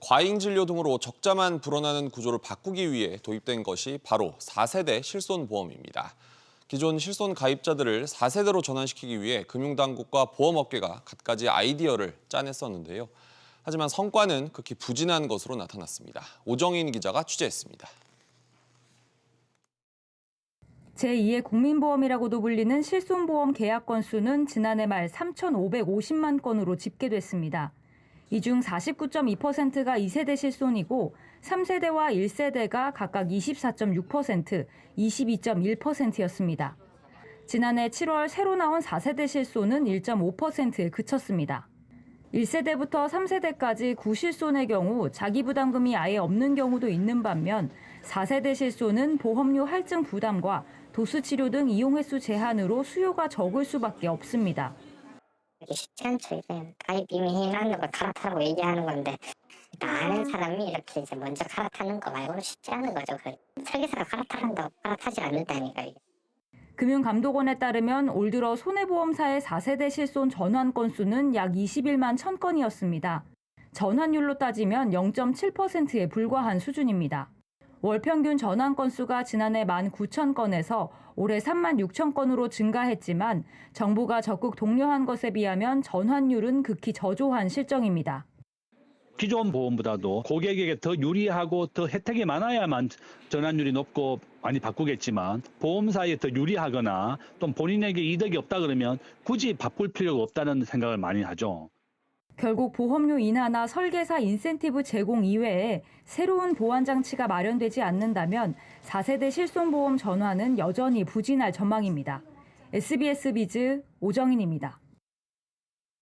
과잉 진료 등으로 적자만 불어나는 구조를 바꾸기 위해 도입된 것이 바로 4세대 실손보험입니다. 기존 실손 가입자들을 4세대로 전환시키기 위해 금융당국과 보험업계가 갖가지 아이디어를 짜냈었는데요. 하지만 성과는 극히 부진한 것으로 나타났습니다. 오정인 기자가 취재했습니다. 제2의 국민보험이라고도 불리는 실손보험 계약 건수는 지난해 말 3,550만 건으로 집계됐습니다. 이 중 49.2%가 2세대 실손이고 3세대와 1세대가 각각 24.6%, 22.1%였습니다. 지난해 7월 새로 나온 4세대 실손은 1.5%에 그쳤습니다. 1세대부터 3세대까지 구실손의 경우 자기 부담금이 아예 없는 경우도 있는 반면 4세대 실손은 보험료 할증 부담과 도수 치료 등 이용 횟수 제한으로 수요가 적을 수밖에 없습니다. 이게 쉽지 않죠. 이게 가입 이미 해놨는 걸 갈아타라고 얘기하는 건데 아는 사람이 이렇게 이제 먼저 갈아타는 거 말고는 쉽지 않은 거죠. 그 설계사가 갈아타란다고 갈아타지 않는다니까 이게. 금융감독원에 따르면 올 들어 손해보험사의 4세대 실손 전환 건수는 약 21만 1000건이었습니다. 전환율로 따지면 0.7%에 불과한 수준입니다. 월 평균 전환 건수가 지난해 19,000건에서 올해 36,000건으로 증가했지만 정부가 적극 독려한 것에 비하면 전환율은 극히 저조한 실정입니다. 기존 보험보다도 고객에게 더 유리하고 더 혜택이 많아야만 전환율이 높고 많이 바꾸겠지만 보험사에 더 유리하거나 또 본인에게 이득이 없다 그러면 굳이 바꿀 필요가 없다는 생각을 많이 하죠. 결국 보험료 인하나 설계사 인센티브 제공 이외에 새로운 보완 장치가 마련되지 않는다면 4세대 실손보험 전환은 여전히 부진할 전망입니다. SBS 비즈 오정인입니다.